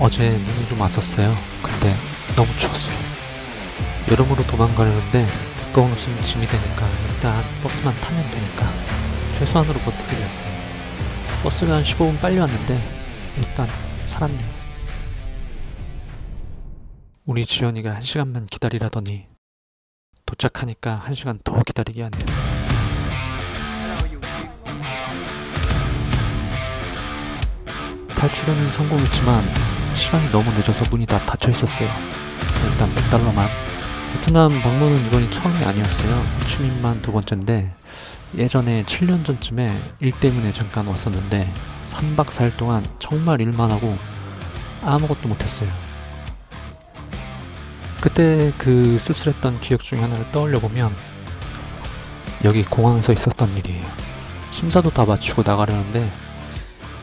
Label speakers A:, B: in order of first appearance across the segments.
A: 어제 눈이 좀 왔었어요. 근데 너무 추웠어요. 여름으로 도망가려는데 두꺼운 옷은 짐이 되니까 일단 버스만 타면 되니까 최소한으로 버티기로 했어요. 버스가 한 15분 빨리 왔는데 일단 살았네요. 우리 지연이가 한 시간만 기다리라더니 도착하니까 한 시간 더 기다리게 하네요. 탈출에는 성공했지만 시간이 너무 늦어서 문이 다 닫혀 있었어요. 일단 100달러만. 베트남 방문은 이번이 처음이 아니었어요. 취민만 두 번째인데 예전에 7년 전쯤에 일 때문에 잠깐 왔었는데 3박 4일 동안 정말 일만 하고 아무것도 못했어요. 그때 그 씁쓸했던 기억 중에 하나를 떠올려 보면 여기 공항에서 있었던 일이에요. 심사도 다 마치고 나가려는데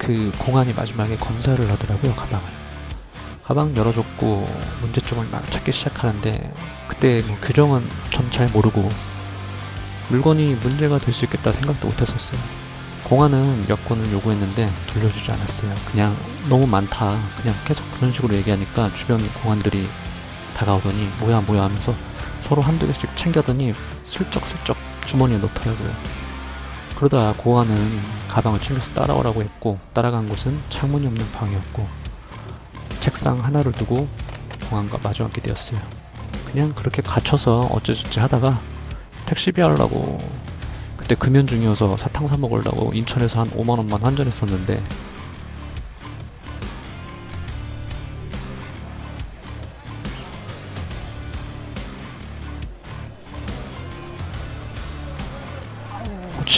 A: 그 공안이 마지막에 검사를 하더라고요 가방을. 가방 열어줬고 문제점을 막 찾기 시작하는데 그때 뭐 규정은 전 잘 모르고 물건이 문제가 될 수 있겠다 생각도 못했었어요. 공안은 몇 건을 요구했는데 돌려주지 않았어요. 그냥 너무 많다. 그냥 계속 그런 식으로 얘기하니까 주변 공안들이 다가오더니 뭐야 뭐야 하면서 서로 한두 개씩 챙겨더니 슬쩍슬쩍 주머니에 넣더라고요 그러다 고아는 가방을 챙겨서 따라오라고 했고 따라간 곳은 창문이 없는 방이었고 책상 하나를 두고 공항과 마주하게 되었어요. 그냥 그렇게 갇혀서 어쩌저쩌 하다가 택시비 하려고 그때 금연 중이어서 사탕 사 먹으려고 인천에서 한 5만 원만 환전했었는데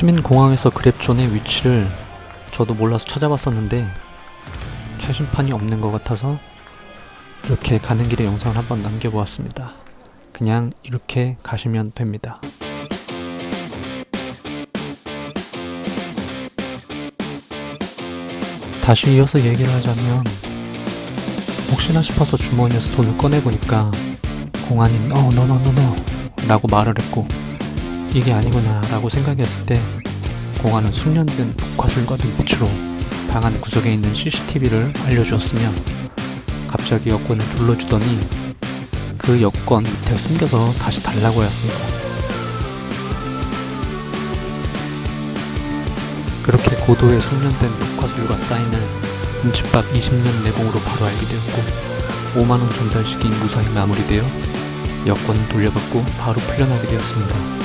A: 호치민 공항에서 그랩존의 위치를 저도 몰라서 찾아봤었는데 최신판이 없는 것 같아서 이렇게 가는 길의 영상을 한번 남겨보았습니다. 그냥 이렇게 가시면 됩니다. 다시 이어서 얘기를 하자면 혹시나 싶어서 주머니에서 돈을 꺼내보니까 공안이 어, 너너너너 라고 말을 했고 이게 아니구나 라고 생각했을 때 공안은 숙련된 녹화술과 눈빛으로 방 안 구석에 있는 CCTV를 알려주었으며 갑자기 여권을 둘러주더니 그 여권 밑에 숨겨서 다시 달라고 하였습니다. 그렇게 고도의 숙련된 녹화술과 사인을 눈칫밥 20년 내공으로 바로 알게 되었고 5만원 전달식이 무사히 마무리되어 여권은 돌려받고 바로 풀려나게 되었습니다.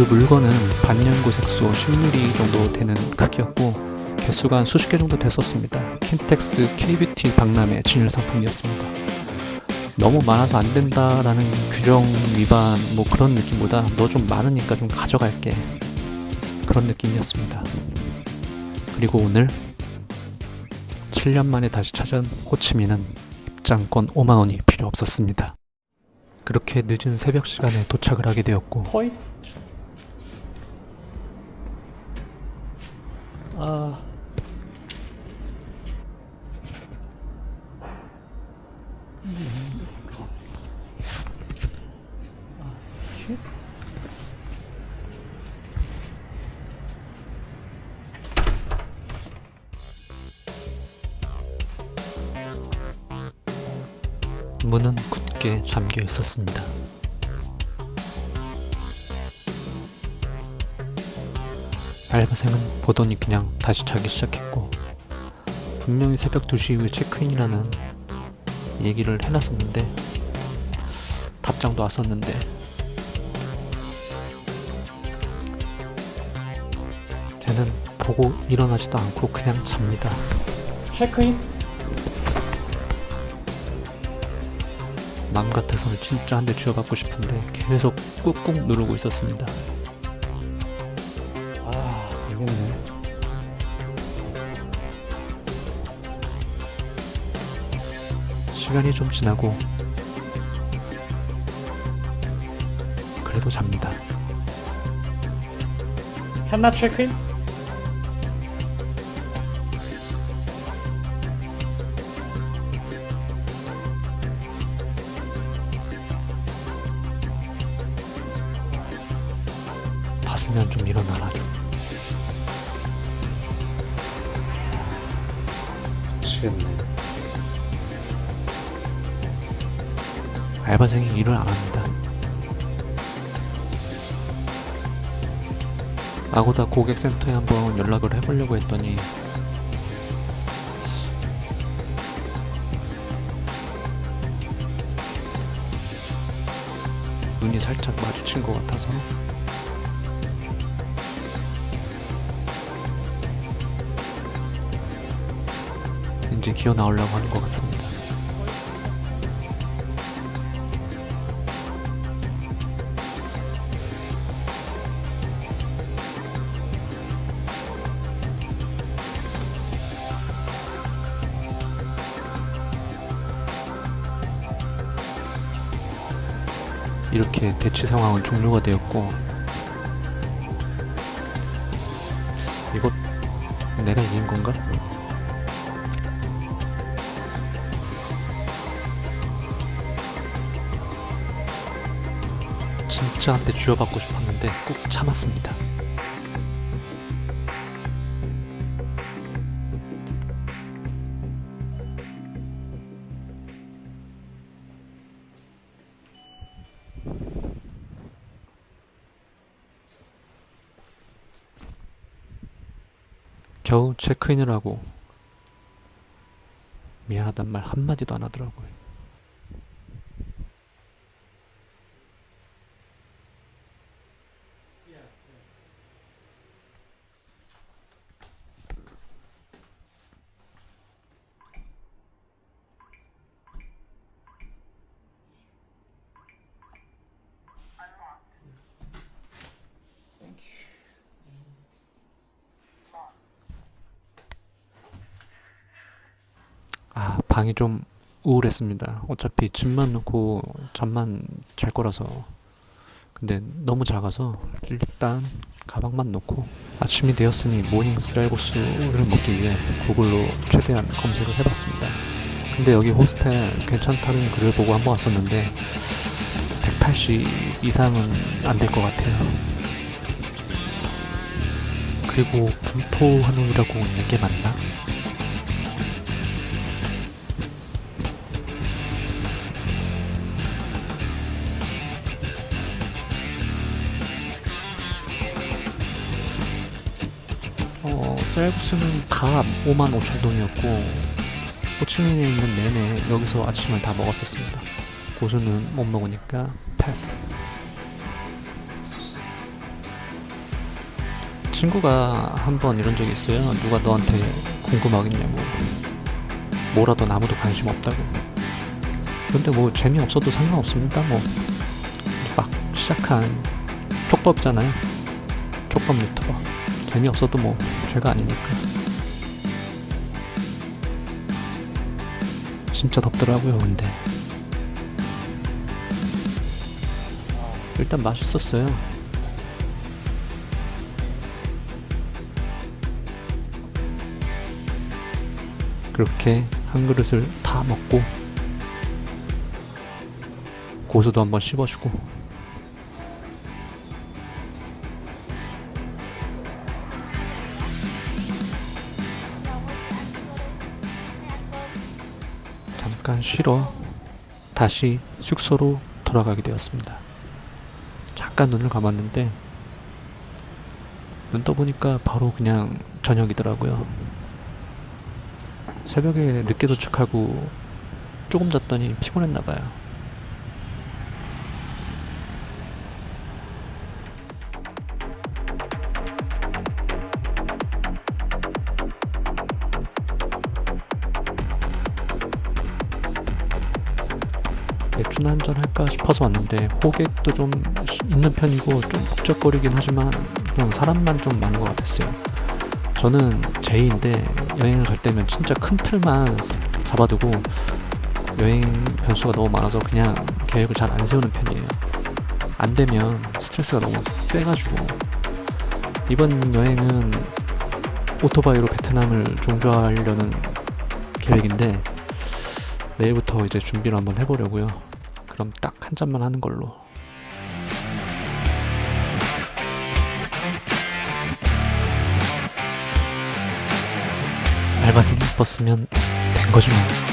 A: 그 물건은 반년고색소 10mm 정도 되는 크기였고 개수가 한 수십 개 정도 됐었습니다. 킨텍스 K뷰티 박람회 진열 상품이었습니다. 너무 많아서 안 된다라는 규정 위반 뭐 그런 느낌보다 너 좀 많으니까 좀 가져갈게 그런 느낌이었습니다. 그리고 오늘 7년 만에 다시 찾은 호치민은 입장권 5만 원이 필요 없었습니다. 그렇게 늦은 새벽 시간에 도착을 하게 되었고
B: 아
A: 문은 굳게 잠겨 있었습니다. 알바생은 보더니 그냥 다시 자기 시작했고 분명히 새벽 2시 이후에 체크인이라는 얘기를 해놨었는데 답장도 왔었는데 쟤는 보고 일어나지도 않고 그냥 잡니다.
B: 체크인?
A: 맘 같아서는 진짜 한 대 쥐어받고 싶은데 계속 꾹꾹 누르고 있었습니다. 시간이 좀 지나고 그래도 잡니다.
B: 한나 체크인?
A: 봤으면 좀 일어나라.
B: 미치겠네.
A: 알바생이 일을 안 합니다. 아고다 고객센터에 한번 연락을 해보려고 했더니 눈이 살짝 마주친 것 같아서 이제 기어 나오려고 하는 것 같습니다. 이렇게 대치 상황은 종료가 되었고 이거 내가 이긴 건가? 진짜 한테 쥐어받고 싶었는데 꾹 참았습니다. 겨우 체크인을 하고 미안하단 말 한마디도 안 하더라고요. 아, 방이 좀 우울했습니다. 어차피 짐만 넣고 잠만 잘 거라서. 근데 너무 작아서 일단 가방만 넣고 아침이 되었으니 모닝 쌀국수를 먹기 위해 구글로 최대한 검색을 해봤습니다. 근데 여기 호스텔 괜찮다는 글을 보고 한번 왔었는데 180 이상은 안 될 것 같아요. 그리고 분포 한옥이라고 있는 게 맞나? 쌀국수는 다 5만 5천 동이었고 호치민에 있는 내내 여기서 아침을 다 먹었었습니다. 고수는 못 먹으니까 패스. 친구가 한 번 이런 적이 있어요. 누가 너한테 궁금하겠냐고. 뭐라도 아무도 관심 없다고. 근데 뭐 재미없어도 상관없습니다. 뭐 막 시작한 촉법이잖아요. 촉법 유튜버. 재미없어도 뭐 죄가 아니니까. 진짜 덥더라고요 근데. 일단 맛있었어요. 그렇게 한 그릇을 다 먹고 고수도 한번 씹어주고 잠깐 쉬러 다시 숙소로 돌아가게 되었습니다. 잠깐 눈을 감았는데 눈 떠보니까 바로 그냥 저녁이더라고요. 새벽에 늦게 도착하고 조금 잤더니 피곤했나 봐요. 한 잔 할까 싶어서 왔는데 호객도 좀 있는 편이고 좀 북적거리긴 하지만 그냥 사람만 좀 많은 것 같았어요. 저는 제이인데 여행을 갈 때면 진짜 큰 틀만 잡아두고 여행 변수가 너무 많아서 그냥 계획을 잘 안 세우는 편이에요. 안 되면 스트레스가 너무 세가지고 이번 여행은 오토바이로 베트남을 종주하려는 계획인데 내일부터 이제 준비를 한번 해보려고요. 그럼 딱 한 잔만 하는 걸로. 알바생이 이뻤으면 거지 뭐.